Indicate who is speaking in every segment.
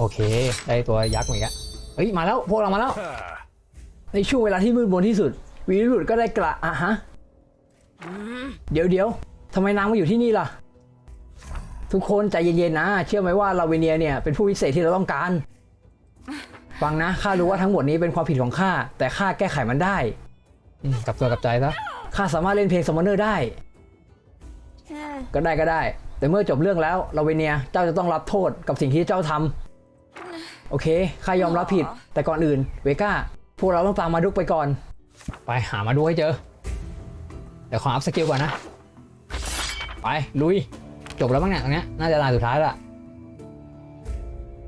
Speaker 1: โอเค ได้ตัวยักษ์เหมือนกันเฮ้ย มาแล้ว พวกเรามาแล้ว ในช่วงเวลาที่มืดมนที่สุด วีรุดก็ได้กระอะฮะ เดี๋ยวเดี๋ยวทำไมนางมาอยู่ที่นี่ล่ะ ทุกคนใจเย็นๆนะ เชื่อไหมว่าลาเวเนียเนี่ยเป็นผู้วิเศษที่เราต้องการ ฟังนะข้ารู้ว่าทั้งหมดนี้เป็นความผิดของข้า แต่ข้าแก้ไขมันได้อืมกลับตัวกลับใจซะข้าสามารถเล่นเพลงซัมมอนเนอร์ได้ ก็ได้ก็ได้ แต่เมื่อจบเรื่องแล้วลาเวเนียเจ้าจะต้องรับโทษกับสิ่งที่เจ้าทำ โอเคข้ายอมรับผิด แต่ก่อนอื่นเวก้า พวกเราต้องตามมาดุกไปก่อน ไปหามาดูให้เจอ เดี๋ยวขออัพสกิลก่อนนะ ไป ลุย จบแล้วมั้งเนี่ยตรงเนี้ยน่าจะลายสุดท้ายและ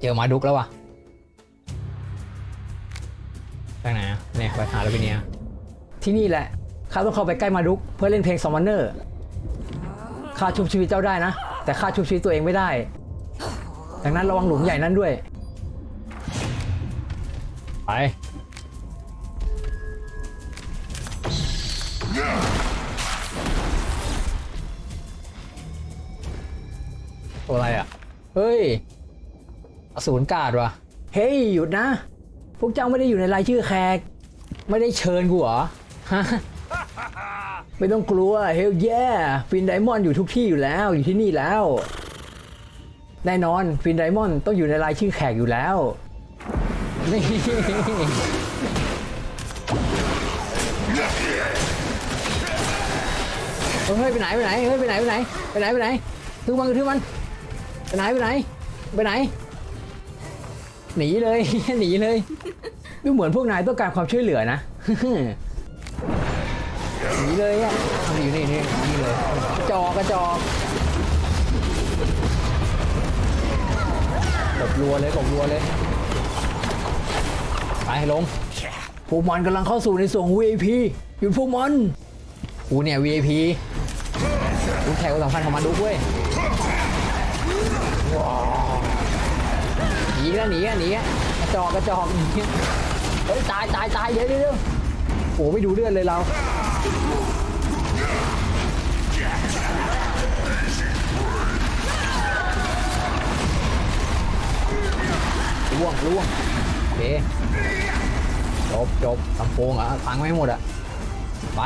Speaker 1: เจอมาดุกแล้ววะไปไหนอะเนี่ยไปหาลาเวเนียที่นี่แหละข้าต้องเข้าไปใกล้มาดุกเพื่อเล่นเพลงซอมมอนเนอร์ข้าชุบชีวิตเจ้าได้นะ แต่ข้าชุบชีวิตตัวเองไม่ได้ ดังนั้นระวังหลุมใหญ่นั้นด้วย ไป ตัวอะไรอะ เฮ้ย อสูรกาดวะเฮ้ย หยุดนะ พวกเจ้าไม่ได้อยู่ในรายชื่อแขก ไม่ได้เชิญกูเหรอ ฮะ ไม่ต้องกลัว เฮลแย่ฟินไดมอนด์อยู่ทุกที่อยู่แล้ว อยู่ที่นี่แล้ว แน่นอนฟินไดมอนด์ต้องอยู่ในรายชื่อแขกอยู่แล้ว นี่เฮ้ยไปไหนไปไหนเฮ้ยไปไหนไปไหนไปไหนไปไหนถือมันถือมันไปไหนไปไหนไปไหนหนีเลยหนีเลยดูเหมือนพวกนายต้องการความช่วยเหลือนะหนีเลยอะอยู่นี่นี่นี่เลยกระจอกกระจอกกบรัวเลยกบรัวเลย ไปลงพวกมันกำลังเข้าสู่ในส่วนของ VIP หยุดพวกมันกูเนี่ย VIP กูแขกคนสำคัญของมันดูเว้ยว้าหนีแล้วหนีอะหนีอะกระจอกกระจอกหนีอะเฮ้ยตายตายตายเดี๋ยวเดี๋ยวเดี๋ยโอ้ไม่ดูเลือดเลยเราล่วงล่วง เคจบจบลำโพงอะพังไม่หมดอะ ไป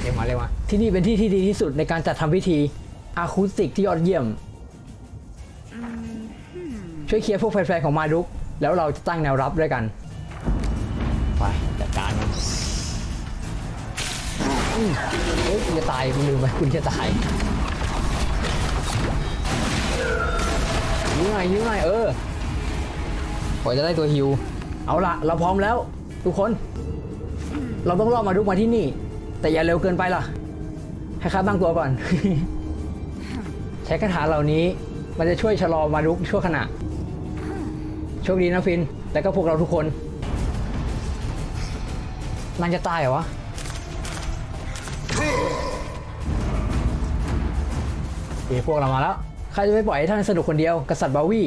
Speaker 1: เรียกมาเรียกมาที่นี่เป็นที่ที่ดีที่สุดในการจัดทำพิธีอะคูสติกที่ยอดเยี่ยม ช่วยเคลียร์พวกแฟนๆของมาดุก แล้วเราจะตั้งแนวรับด้วยกัน ไปจัดการมันเฮ้ยจะตายคุณลืมไปคุณจะตาย ยิงหน่อยยิงหน่อยเออพอจะได้ตัวฮิว เอาละเราพร้อมแล้ว ทุกคน เราต้องรอมาดุกมาที่นี่ แต่อย่าเร็วเกินไปล่ะ ให้ข้าตั้งตัวก่อน ใช้คาถาเหล่านี้ มันจะช่วยชะลอมาดุกชั่วขณะโชคดีนะฟินและก็พวกเราทุกคนนางจะตายเหรอวะเอยพวกเรามาแล้ว ข้าจะไม่ปล่อยให้ท่านสนุกคนเดียว กษัตริย์บาวี่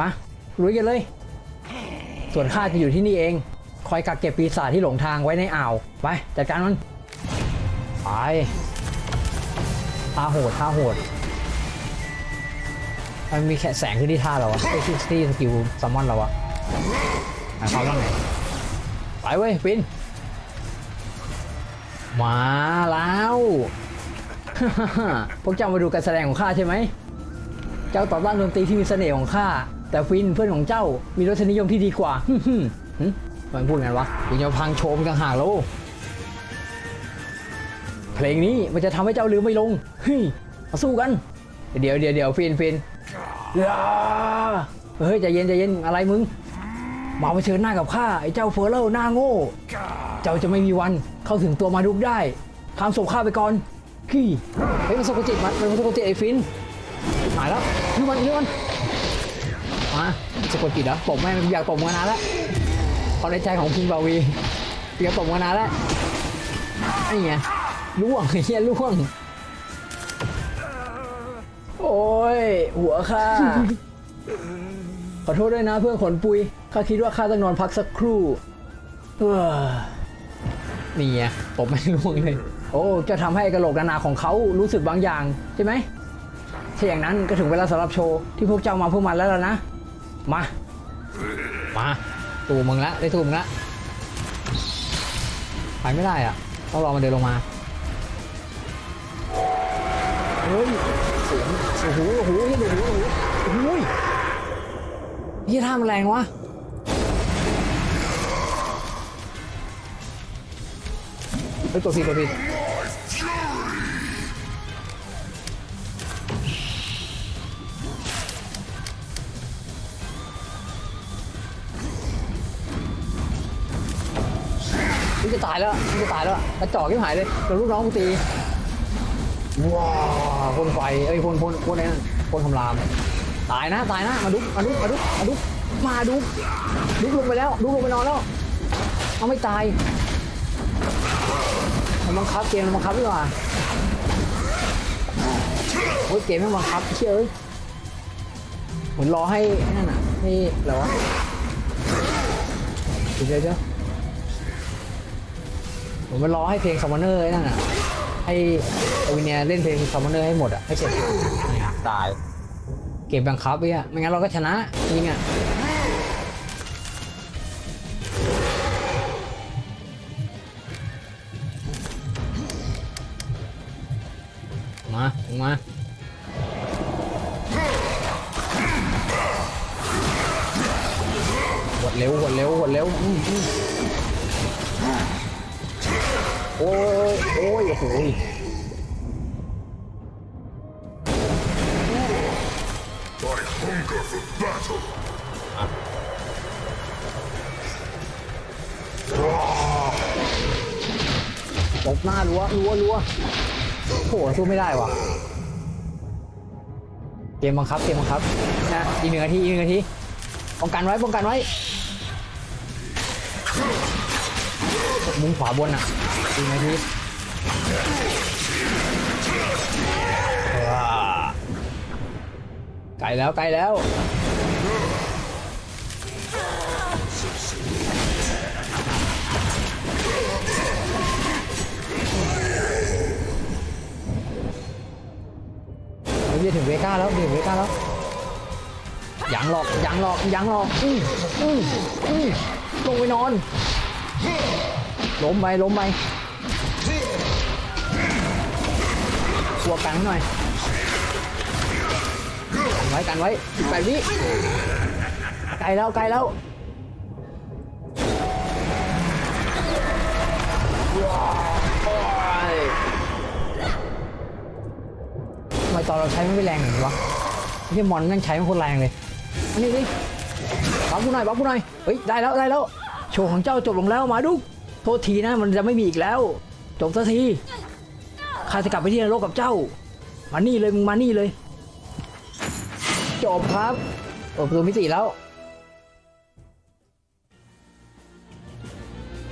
Speaker 1: มาลุยกันเลย ส่วนข้าจะอยู่ที่นี่เอง คอยกักเก็บปีศาจที่หลงทางไว้ในอ่าว ไปจัดการมัน ไปท่าโหดท่าโหด มันมีแค่แสงขึ้นที่ท่าเราอะไอ้ที่ที่สกิลซัมมอนเราอะหมายความว่าไงไปเว้ยฟินมาแล้วพวกเจ้ามาดูการแสดงของข้าใช่ไหม เจ้าต่อต้านดนตรีที่มีเสน่ห์ของข้า แต่ฟินเพื่อนของเจ้ามีรสนิยมที่ดีกว่าหึ่มหึมันพูดไงวะยังจะพังโชว์มันต่างหากแล้ว เพลงนี้มันจะทำให้เจ้าลืมไม่ลงเฮ้ยมาสู้กัน เดี๋ยวเดี๋ยวเดี๋ยวฟินฟินอย่าเฮ้ยใจเย็นใจเย็นอะไรมึงมาเผชิญหน้ากับข้าไอ้เจ้าเฟอร์เลอร์หน้าโง่ เจ้าจะไม่มีวันเข้าถึงตัวมาดุกได้ทำศพข้าไปก่อนขี้เฮ้ยมันสะกจิตมันมันสะกจิตไอ้ฟิน หายแล้วนี่มันนี่มันมาสะกดจิตเหรอตบแม่งอยากตบมานานแล้วความในใจของพิงบาวีอยากตบมานานแล้วไอ้เงี้ยล่วงไอ้เหี้ยล่วง โอ้ย หัวข้าขอโทษด้วยนะเพื่อนขนปุยข้าคิดว่าข้าต้องนอนพักสักครู่เอ้อนี่ไงตบไม่ล่วงเลย โอ้จะทำให้กระโหลกนานาของเขารู้สึกบางอย่างใช่ไหม ถ้าอย่างนั้นก็ถึงเวลาสำหรับโชว์ที่พวกเจ้ามาพื่อมันแล้วล่ะนะ มา มาตูมึงละได้ตูมึงละไปไม่ได้อะต้องรอมันเดินลงมาเฮ้ยเสียงโอ้โหโอ้โหโอ้โหโอ้โหโอ้โหยี่ท่ามันแรงวะเฮ้ยกดผิดกด มึงจะตายแล้วมึงจะตายแล้วกระจอกยิ่หายเลยโดนลูกน้องกูตีว้าวพ่นไฟเอ้ยพ่นพ่นพ่นไอ้นั่นพ่นคำราม ตายนะตายนะมาดุกมาดุกมาดุกมาดุกมาดุกดุกลงไปแล้วดุกลงไปนอนแล้วเอาไม่ตายมันบังคับเกมมันบังคับดีกว่าโอ้ยเกมมันบังคับเชื่อเอ้ยเหมือนรอให้นั่นน่ะให้อะไรวะเดี๋ยวเดี๋ยวเดี๋ยว ผมมันรอให้เพลงซัมมอนเนอร์นั่นน่ะให้โอวินเนียเล่นเพลงซัมมอนเนอร์ให้หมดอะให้เสร็จตาย เกมบังคับไอ้อะไม่งั้นเราก็ชนะจริงอะมามาหดเร็วหดเร็วหดเร็วอืมอืม โอ้ยโอ้ยโอ้โหตบหน้ารัวรัวรัวโอ้โหสู้ไม่ได้ว่ะ เกมบังคับ เกมบังคับ นะ อีกหนึ่งนาที อีกหนึ่งนาที ป้องกันไว้ ป้องกันไว้ มุมขวาบนอะอีกหนึ่งนาทีว้าไกลแล้วไกลแล้วเฮ้ยถึงเวก้าแล้วถึงเวก้าแล้วยังหลอกยังหลอกยังหลอกอืออืออือลงไปนอน ล้มไปล้มไปตัวกันหน่อยกันไว้กันไว้สิบแปดวิไกลแล้วไกลแล้วทำไมตอนเราใช้ไม่แรงอย่างนี้วะไอ้ที่มอนนั่งใช้ไม่คตรแรงเลยอันนี้ดิบัฟกูหน่อยบัฟกูหน่อยเฮ้ยได้แล้วได้แล้วโชว์ของเจ้าจบลงแล้วมาดุก โทษทีนะมันจะไม่มีอีกแล้ว จบสักทีข้าจะกลับไปที่นรกกับเจ้า มานี่เลยมึงมานี่เลย จบครับเปิดประตูมิติแล้ว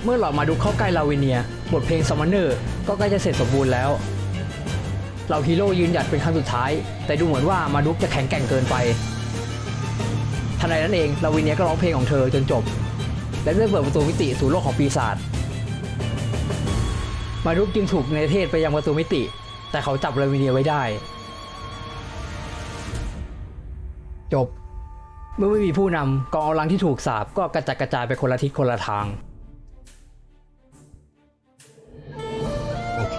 Speaker 1: เมื่อหลอดมาดูเข้าใกล้ลาวิเนีย บทเพลงซัมมอนเนอร์ก็ใกล้จะเสร็จสมบูรณ์แล้วเราฮีโร่ยืนหยัดเป็นครั้งสุดท้าย แต่ดูเหมือนว่ามาดุกจะแข็งแกร่งเกินไปทันใดนั้นเองลาวิเนียก็ร้องเพลงของเธอจนจบ และได้เปิดประตูมิติสู่โลกของปีศาจ มารุกจึงถูกในเทศไปยังประตูมิติ แต่เขาจับลาวิเนียไว้ได้ จบ เมื่อไม่มีผู้นำกองกำลังที่ถูกสาบก็กระจัดกระจายไปคนละทิศคนละทาง โอเค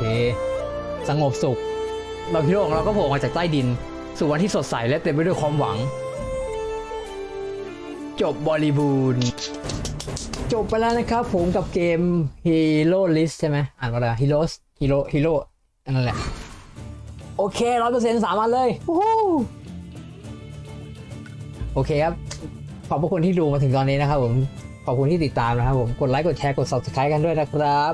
Speaker 1: สงบสุข เราฮีโร่ของเราก็โผล่มาจากใต้ดิน สู่วันที่สดใสและเต็มไปด้วยความหวัง จบบริบูรณ์ จบไปแล้วนะครับผมกับเกม Hero List ใช่ไหมอ่านว่าอะไร Heroes Hero Hero อันนั้นแหละ โอเคร้อยเปอร์เซ็นต์สามอันเลยวู้ฮู้โอเคครับ ขอบพระคุณที่ดูมาถึงตอนนี้นะครับผม ขอบคุณที่ติดตามนะครับผม กดไลค์ กดแชร์ กด subscribe กันด้วยนะครับ